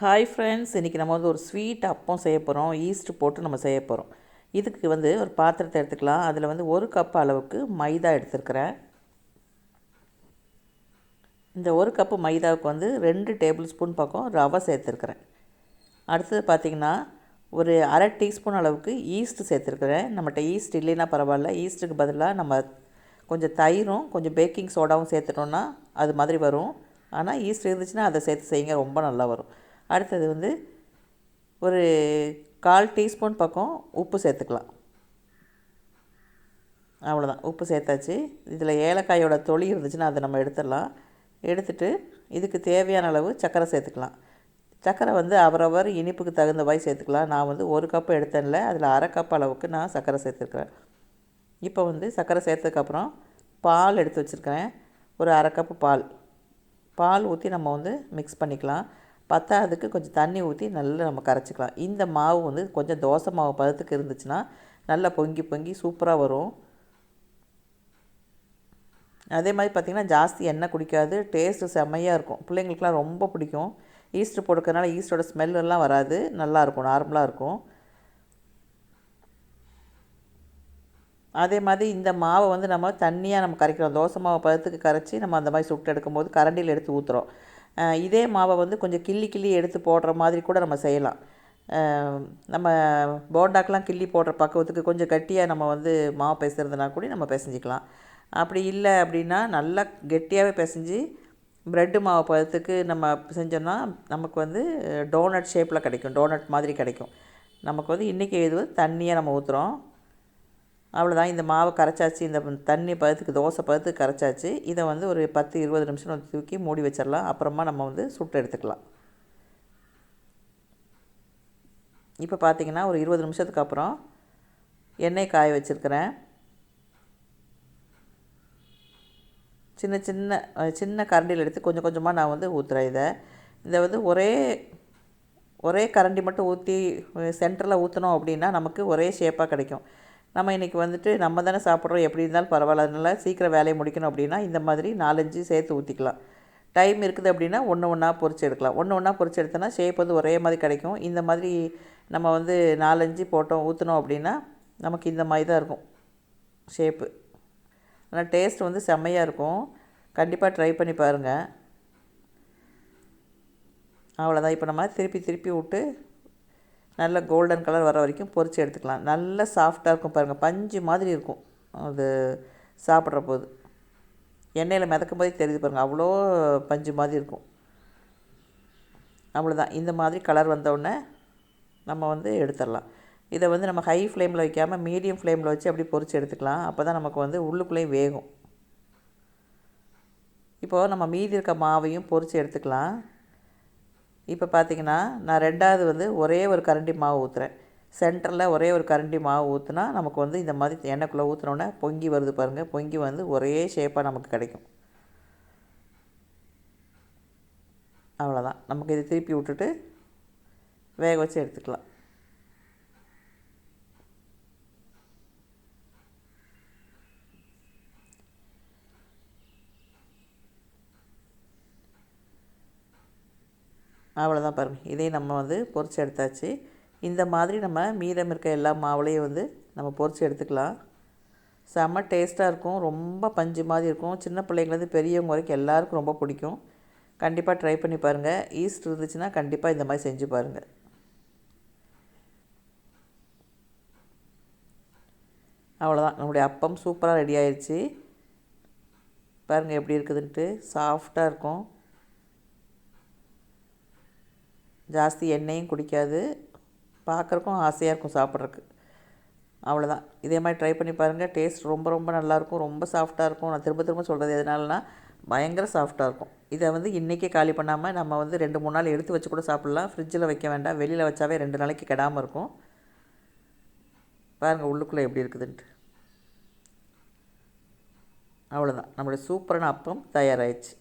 Hi friends இன்றைக்கி நம்ம வந்து ஒரு ஸ்வீட் அப்பம் செய்ய போகிறோம் ஈஸ்ட் போட்டு நம்ம செய்ய போகிறோம் இதுக்கு வந்து ஒரு பாத்திரத்தை எடுத்துக்கலாம். அதில் வந்து ஒரு கப் அளவுக்கு மைதா எடுத்துருக்கிறேன். இந்த ஒரு கப்பு மைதாவுக்கு வந்து ரெண்டு டேபிள் ஸ்பூன் பக்கம் ரவை சேர்த்துருக்குறேன். அடுத்தது பார்த்திங்கன்னா ஒரு அரை டீஸ்பூன் அளவுக்கு ஈஸ்ட் சேர்த்துருக்குறேன். நம்மகிட்ட ஈஸ்ட் இல்லைன்னா பரவாயில்ல. ஈஸ்ட்டுக்கு பதிலாக நம்ம கொஞ்சம் தயிரும் கொஞ்சம் பேக்கிங் சோடாவும் சேர்த்துட்டோன்னா அது மாதிரி வரும். ஆனால் ஈஸ்ட் இருந்துச்சுன்னா அதை சேர்த்து செய்யுங்க. ரொம்ப நல்லா வரும். அடுத்தது வந்து ஒரு கால் டீஸ்பூன் பக்கம் உப்பு சேர்த்துக்கலாம். அவ்வளோதான் உப்பு சேர்த்தாச்சு. இதில் ஏலக்காயோட தொளி இருந்துச்சுன்னா அதை நம்ம எடுத்துடலாம். எடுத்துட்டு இதுக்கு தேவையான அளவு சர்க்கரை சேர்த்துக்கலாம். சர்க்கரை வந்து அவரவர் இனிப்புக்கு தகுந்த மாதிரி சேர்த்துக்கலாம். நான் வந்து ஒரு கப்பு எடுத்தேன்ல அதில் அரை கப் அளவுக்கு நான் சர்க்கரை சேர்த்துருக்குறேன். இப்போ வந்து சர்க்கரை சேர்த்ததுக்கப்புறம் பால் எடுத்து வச்சுருக்கிறேன். ஒரு அரை கப்பு பால். பால் ஊற்றி நம்ம வந்து மிக்ஸ் பண்ணிக்கலாம். பத்தாவதுக்கு கொஞ்சம் தண்ணி ஊற்றி நல்லா நம்ம கரைச்சிக்கலாம். இந்த மாவு வந்து கொஞ்சம் தோசை மாவு பதத்துக்கு இருந்துச்சுன்னா நல்லா பொங்கி பொங்கி சூப்பராக வரும். அதே மாதிரி பார்த்திங்கன்னா ஜாஸ்தி எண்ணெய் குடிக்காது. டேஸ்ட்டு செம்மையாக இருக்கும். பிள்ளைங்களுக்குலாம் ரொம்ப பிடிக்கும். ஈஸ்ட்டு போட்டுக்கிறதுனால ஈஸ்டோட ஸ்மெல்லாம் வராது. நல்லாயிருக்கும் நார்மலாக இருக்கும். அதே மாதிரி இந்த மாவை வந்து நம்ம தண்ணியாக நம்ம கரைக்கிறோம். தோசை மாவை பதத்துக்கு கரைச்சி நம்ம அந்த மாதிரி சுட்டு எடுக்கும்போது கரண்டியில் எடுத்து ஊற்றுறோம் இதே மாவை வந்து கொஞ்சம் கிள்ளி கிள்ளி எடுத்து போடுற மாதிரி கூட நம்ம செய்யலாம். நம்ம போண்டாக்கெலாம் கிள்ளி போடுற பக்குவத்துக்கு கொஞ்சம் கட்டியாக நம்ம வந்து மாவு பிசைறதுனா கூட நம்ம பிசைஞ்சிக்கலாம். அப்படி இல்லை அப்படின்னா நல்லா கெட்டியாகவே பிசைஞ்சு ப்ரெட்டு மாவு பதத்துக்கு நம்ம செஞ்சோம்னா நமக்கு வந்து டோனட் ஷேப்பில் கிடைக்கும். டோனட் மாதிரி கிடைக்கும். நமக்கு வந்து இன்றைக்கி இது தண்ணியாக நம்ம ஊற்றுறோம் அவ்வளோதான் இந்த மாவு கரைச்சாச்சு இந்த தண்ணி பதத்துக்கு தோசை பதத்துக்கு கரைச்சாச்சு. இதை வந்து ஒரு பத்து இருபது நிமிஷம் தூக்கி மூடி வச்சிடலாம். அப்புறமா நம்ம வந்து சுட்டு எடுத்துக்கலாம். இப்போ பார்த்திங்கன்னா ஒரு இருபது நிமிஷத்துக்கு அப்புறம் எண்ணெய் காய வச்சுருக்கிறேன். சின்ன சின்ன சின்ன கரண்டியில் எடுத்து கொஞ்சம் கொஞ்சமாக நான் வந்து ஊற்றுறேன் இதை. இதை வந்து ஒரே ஒரே கரண்டி மட்டும் ஊற்றி சென்டரில் ஊற்றினோம் அப்படின்னா நமக்கு ஒரே ஷேப்பாக கிடைக்கும். நம்ம இன்றைக்கி வந்துட்டு நம்ம தானே சாப்பிட்றோம் எப்படி இருந்தாலும் பரவாயில்ல. அதனால் சீக்கிரம் வேலையை முடிக்கணும் அப்படின்னா இந்த மாதிரி நாலஞ்சு சேர்த்து ஊற்றிக்கலாம் டைம் இருக்குது அப்படின்னா ஒன்று ஒன்றா பொறிச்சு எடுக்கலாம். ஒன்று ஒன்றா பொறிச்சு எடுத்தோன்னா ஷேப் வந்து ஒரே மாதிரி கிடைக்கும். இந்த மாதிரி நம்ம வந்து நாலஞ்சு போட்டோம் ஊற்றினோம் அப்படின்னா நமக்கு இந்த மாதிரி தான் இருக்கும் ஷேப்பு ஆனால் டேஸ்ட் வந்து செம்மையாக இருக்கும். கண்டிப்பாக ட்ரை பண்ணி பாருங்கள் அவ்வளோதான் இப்போ நம்ம திருப்பி திருப்பி விட்டு நல்ல கோல்டன் கலர் வர வரைக்கும் பொறிச்சு எடுத்துக்கலாம். நல்ல சாஃப்டாக இருக்கும் பாருங்கள் பஞ்சு மாதிரி இருக்கும். அது சாப்பிட்ற போது. எண்ணெயில் மிதக்கும் போதே தெரியுது பாருங்கள் அவ்வளோ பஞ்சு மாதிரி இருக்கும். அவ்வளோதான் இந்த மாதிரி கலர் வந்தோடனே நம்ம வந்து எடுத்துடலாம். இதை வந்து நம்ம ஹை ஃப்ளேமில் வைக்காமல் மீடியம் ஃப்ளேமில் வச்சு அப்படி பொறிச்சு எடுத்துக்கலாம். அப்போ தான் நமக்கு வந்து உள்ளுக்குள்ளேயும் வேகும். இப்போது நம்ம மீதி இருக்க மாவையும் பொறிச்சு எடுத்துக்கலாம். இப்போ பார்த்தீங்கன்னா நான் ரெண்டாவது வந்து ஒரே ஒரு கரண்டி மாவு ஊற்றுறேன் சென்டரில் ஒரே ஒரு கரண்டி மாவு ஊற்றுனா நமக்கு வந்து இந்த மாதிரி எண்ணெய்க்குள்ளே ஊற்றுனோடனே பொங்கி வருது பாருங்கள் பொங்கி வந்து ஒரே ஷேப்பாக நமக்கு கிடைக்கும். அவ்வளோதான் நமக்கு இது திருப்பி விட்டுட்டு வேக வச்சு எடுத்துக்கலாம். அவ்வளோதான் பாருங்கள் இதையும் நம்ம வந்து பொறிச்சு எடுத்தாச்சு. இந்த மாதிரி நம்ம மீதம் இருக்க எல்லா மாவுலையும் வந்து நம்ம பொறிச்சு எடுத்துக்கலாம். செம்ம டேஸ்ட்டாக இருக்கும். ரொம்ப பஞ்சு மாதிரி இருக்கும். சின்ன பிள்ளைங்கலேருந்து பெரியவங்க வரைக்கும் எல்லாருக்கும் ரொம்ப பிடிக்கும். கண்டிப்பாக ட்ரை பண்ணி பாருங்கள் ஈஸ்ட் இருந்துச்சுன்னா கண்டிப்பாக இந்த மாதிரி செஞ்சு பாருங்கள் அவ்வளோதான் நம்முடைய அப்பம் சூப்பராக ரெடி ஆயிடுச்சு பாருங்கள் எப்படி இருக்குதுன்ட்டு. சாஃப்டாக இருக்கும். ஜாஸ்தி எண்ணெயும் குடிக்காது. பார்க்குறக்கும் ஆசையாக இருக்கும் சாப்பிட்றதுக்கு. அவ்வளோதான் இதே மாதிரி ட்ரை பண்ணி பாருங்கள் டேஸ்ட் ரொம்ப ரொம்ப நல்லாயிருக்கும். ரொம்ப சாஃப்டாக இருக்கும். நான் திரும்ப திரும்ப சொல்கிறது எதனாலனா பயங்கர சாஃப்டாக இருக்கும். இதை வந்து இன்றைக்கே காலி பண்ணாமல் நம்ம வந்து ரெண்டு மூணு நாள் எடுத்து வச்சு கூட சாப்பிட்லாம். ஃப்ரிட்ஜில் வைக்க வேண்டாம். வெளியில் வச்சாவே ரெண்டு நாளைக்கு கெடாமல் இருக்கும். பாருங்கள் உள்ளுக்குள்ளே எப்படி இருக்குதுன்ட்டு. அவ்வளோதான் நம்மளுடைய சூப்பரான அப்பம் தயாராகிடுச்சு